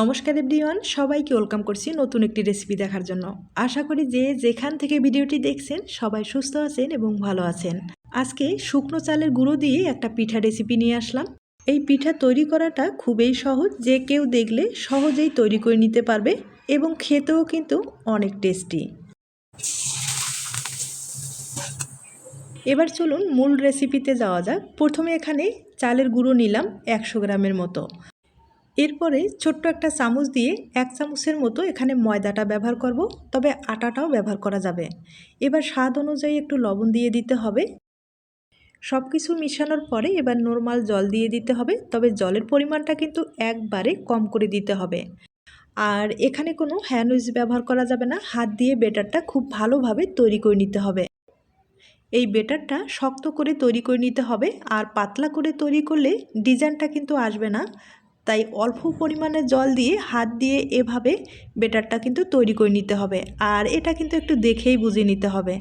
নমস্কার এভরিওয়ান, সবাইকে ওয়েলকাম করছি নতুন একটি রেসিপি দেখার জন্য। আশা করি যে যেখান থেকে ভিডিওটি দেখছেন, সবাই সুস্থ আছেন এবং ভালো আছেন। আজকে শুকনো চালের গুঁড়ো দিয়ে একটা পিঠা রেসিপি নিয়ে আসলাম। এই পিঠা তৈরি করাটা খুবই সহজ, যে কেউ দেখলে সহজেই তৈরি করে নিতে পারবে এবং খেতেও কিন্তু অনেক টেস্টি। এবার চলুন মূল রেসিপিতে যাওয়া যাক। প্রথমে এখানে চালের গুঁড়ো নিলাম একশো গ্রামের মতো। এরপরে ছোট্ট একটা চামচ দিয়ে এক চামচের মতো এখানে ময়দাটা ব্যবহার করব, তবে আটাটাও ব্যবহার করা যাবে। এবার স্বাদ অনুযায়ী একটু লবণ দিয়ে দিতে হবে। সব কিছু মিশানোর পরে এবার নর্মাল জল দিয়ে দিতে হবে, তবে জলের পরিমাণটা কিন্তু একবারে কম করে দিতে হবে। আর এখানে কোনো হ্যান্ড উইচ ব্যবহার করা যাবে না, হাত দিয়ে বেটারটা খুব ভালোভাবে তৈরি করে নিতে হবে। এই বেটারটা শক্ত করে তৈরি করে নিতে হবে, আর পাতলা করে তৈরি করলে ডিজাইনটা কিন্তু আসবে না। তাই অল্প পরিমাণে জল দিয়ে হাত দিয়ে এভাবে বেটারটা কিন্তু তৈরি করে নিতে হবে। আর এটা কিন্তু একটু দেখেই বুঝে নিতে হবে।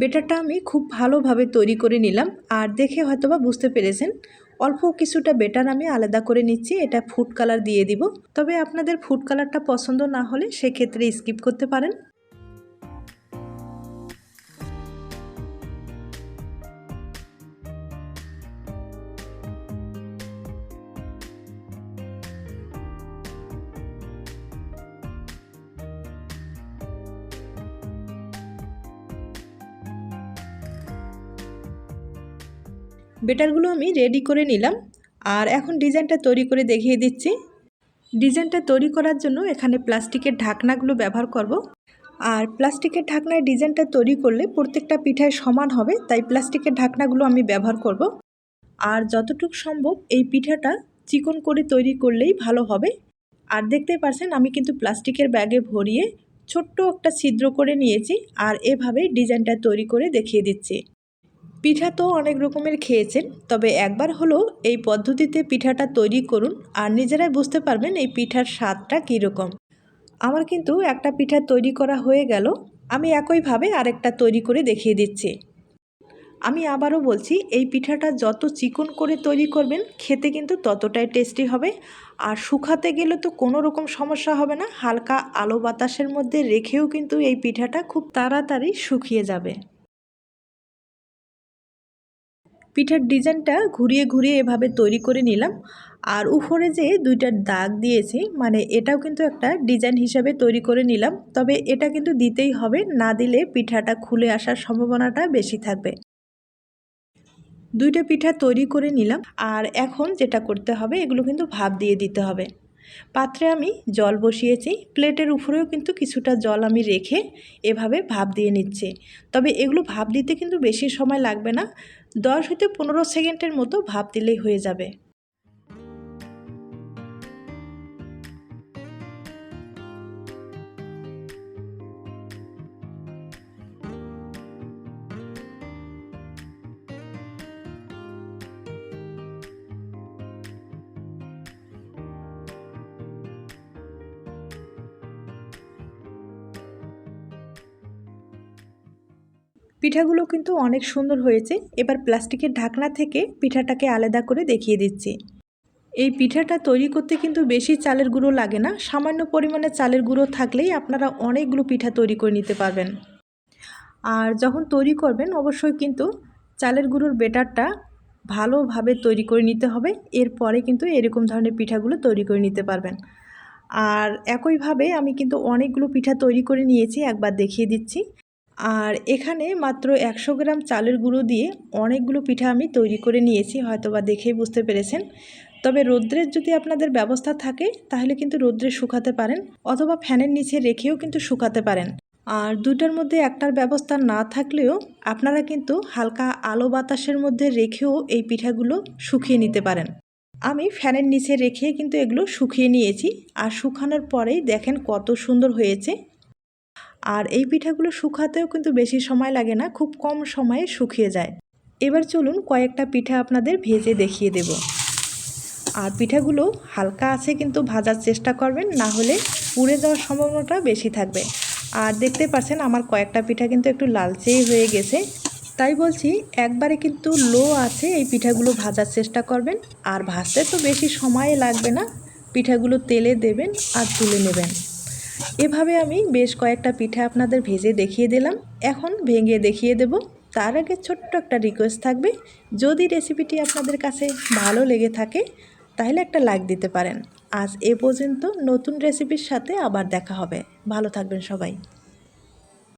বেটারটা আমি খুব ভালোভাবে তৈরি করে নিলাম। আর দেখে হয়তোবা বুঝতে পেরেছেন, অল্প কিছুটা বেটার আমি আলাদা করে নিচ্ছি, এটা ফুড কালার দিয়ে দিব। তবে আপনাদের ফুড কালারটা পছন্দ না হলে সেক্ষেত্রে স্কিপ করতে পারেন। বেটারগুলো আমি রেডি করে নিলাম। আর এখন ডিজাইনটা তৈরি করে দেখিয়ে দিচ্ছি। ডিজাইনটা তৈরি করার জন্য এখানে প্লাস্টিকের ঢাকনাগুলো ব্যবহার করব। আর প্লাস্টিকের ঢাকনায় ডিজাইনটা তৈরি করলে প্রত্যেকটা পিঠায় সমান হবে, তাই প্লাস্টিকের ঢাকনাগুলো আমি ব্যবহার করব। আর যতটুকু সম্ভব এই পিঠাটা চিকন করে তৈরি করলেই ভালো হবে। আর দেখতেই পারছেন আমি কিন্তু প্লাস্টিকের ব্যাগে ভরিয়ে ছোট্ট একটা ছিদ্র করে নিয়েছি। আর এভাবে ডিজাইনটা তৈরি করে দেখিয়ে দিচ্ছি। পিঠা তো অনেক রকমের খেয়েছেন, তবে একবার হলো এই পদ্ধতিতে পিঠাটা তৈরি করুন আর নিজেরাই বুঝতে পারবেন এই পিঠার স্বাদটা কীরকম। আমার কিন্তু একটা পিঠা তৈরি করা হয়ে গেল, আমি একইভাবে আরেকটা তৈরি করে দেখিয়ে দিচ্ছি। আমি আবারও বলছি, এই পিঠাটা যত চিকন করে তৈরি করবেন, খেতে কিন্তু ততটাই টেস্টি হবে। আর শুকাতে গেলে তো কোনো রকম সমস্যা হবে না, হালকা আলো বাতাসের মধ্যে রেখেও কিন্তু এই পিঠাটা খুব তাড়াতাড়ি শুকিয়ে যাবে। পিঠার ডিজাইনটা ঘুরিয়ে ঘুরিয়ে এভাবে তৈরি করে নিলাম। আর উপরে যে দুইটা দাগ দিয়েছি মানে এটাও কিন্তু একটা ডিজাইন হিসাবে তৈরি করে নিলাম। তবে এটা কিন্তু দিতেই হবে, না দিলে পিঠাটা খুলে আসার সম্ভাবনাটা বেশি থাকবে। দুইটা পিঠা তৈরি করে নিলাম, আর এখন যেটা করতে হবে, এগুলো কিন্তু ভাব দিয়ে দিতে হবে। পাত্রে আমি জল বসিয়েছি, প্লেটের উপরেও কিন্তু কিছুটা জল আমি রেখে এভাবে ভাব দিয়ে নিচ্ছি। তবে এগুলো ভাব দিতে কিন্তু বেশি সময় লাগবে না দশ হইতে পনেরো সেকেন্ডের মতো ভাপ দিলেই হয়ে যাবে। পিঠাগুলো কিন্তু অনেক সুন্দর হয়েছে। এবার প্লাস্টিকের ঢাকনা থেকে পিঠাটাকে আলাদা করে দেখিয়ে দিচ্ছি। এই পিঠাটা তৈরি করতে কিন্তু বেশি চালের গুঁড়ো লাগে না। সামান্য পরিমাণে চালের গুঁড়ো থাকলেই আপনারা অনেকগুলো পিঠা তৈরি করে নিতে পারবেন। আর যখন তৈরি করবেন, অবশ্যই কিন্তু চালের গুঁড়োর বেটারটা ভালোভাবে তৈরি করে নিতে হবে। এরপরে কিন্তু এরকম ধরনের পিঠাগুলো তৈরি করে নিতে পারবেন। আর একইভাবে আমি কিন্তু অনেকগুলো পিঠা তৈরি করে নিয়েছি। একবার দেখিয়ে দিচ্ছি। আর এখানে মাত্র একশো গ্রাম চালের গুঁড়ো দিয়ে অনেকগুলো পিঠা আমি তৈরি করে নিয়েছি হয়তো বা দেখেই বুঝতে পেরেছেন। তবে রৌদ্রের যদি আপনাদের ব্যবস্থা থাকে, তাহলে কিন্তু রৌদ্রে শুকাতে পারেন অথবা ফ্যানের নিচে রেখেও কিন্তু শুকাতে পারেন। আর দুটার মধ্যে একটার ব্যবস্থা না থাকলেও আপনারা কিন্তু হালকা আলো বাতাসের মধ্যে রেখেও এই পিঠাগুলো শুকিয়ে নিতে পারেন। আমি ফ্যানের নিচে রেখে কিন্তু এগুলো শুকিয়ে নিয়েছি, আর শুকানোর পরেই দেখেন কত সুন্দর হয়েছে। আর এই পিঠাগুলো শুকাতেও কিন্তু বেশি সময় লাগে না, খুব কম সময়ে শুকিয়ে যায়। এবার চলুন কয়েকটা পিঠা আপনাদের ভেজে দেখিয়ে দেব। আর পিঠাগুলো হালকা আছে কিন্তু ভাজার চেষ্টা করবেন, না হলে পুড়ে যাওয়ার সম্ভাবনাটা বেশি থাকবে। আর দেখতে পাচ্ছেন আমার কয়েকটা পিঠা কিন্তু একটু লালচেই হয়ে গেছে। তাই বলছি একবারে কিন্তু লো আছে এই পিঠাগুলো ভাজার চেষ্টা করবেন। আর ভাজতে তো বেশি সময় লাগবে না, পিঠাগুলো তেলে দেবেন আর তুলে নেবেন। এভাবে আমি বেশ কয়েকটা পিঠা আপনাদের ভেজে দেখিয়ে দিলাম। এখন ভেঙে দেখিয়ে দেব। তার আগে ছোট্ট একটা রিকোয়েস্ট থাকবে। যদি রেসিপিটি আপনাদের কাছে ভালো লেগে থাকে, তাহলে একটা লাইক দিতে পারেন। আজ এ পর্যন্ত নতুন রেসিপির সাথে আবার দেখা হবে। ভালো থাকবেন সবাই।